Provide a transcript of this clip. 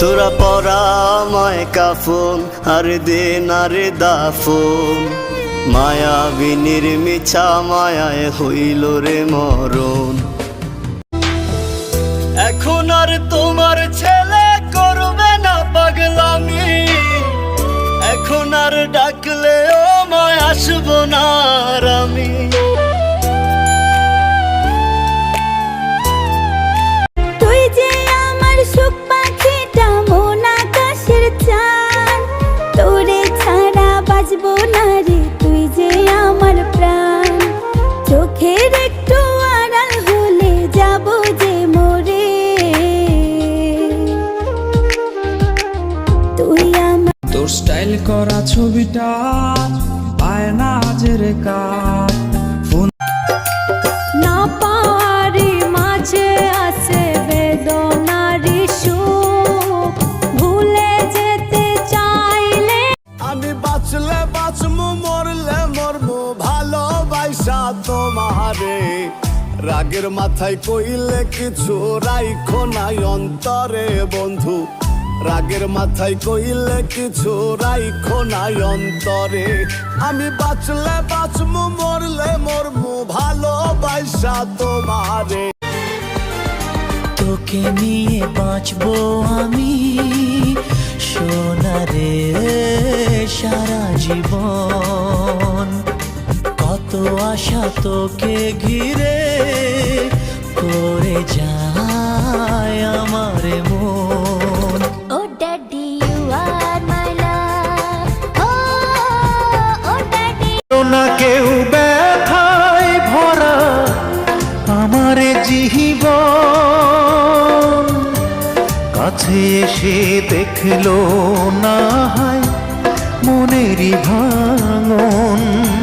তোরা পরাময় কাফন, আর দে না রে দাফন। মায়াবিনীর মিছা মায়ায় হইল রে মরণ। এখন আর তোমার ছেলে করবে না পাগলামি। এখন আর ডাকলে ও মায় আসব না আমি। স্টাইল করা ছবিটা পায় না আজের কাজ। ফোন না পারি মাঝে বেদনারি সুখ ভুলে যেতে চাইলে আমি বাঁচলে বাঁচমু মরলে মরমু ভালোবাসা তোমারে। রাগের মাথায় কইলে কিছু রাইখো নাই অন্তরে বন্ধু। রাগের মাথায় কইলে কিছু রাইখো নাই অন্তরে। আমি বাঁচলে বাঁচমু, মরলে মরমু, ভালোবাসা তোমারে। তোকে নিয়ে বাঁচবো আমি, সোনারে সারা জীবন। কত আশা তোকে ঘিরে করে যায়। না কেউ ব্যথায় ভরা আমার জীবন। কাছে এসে দেখল না হয় মনেরই ভাই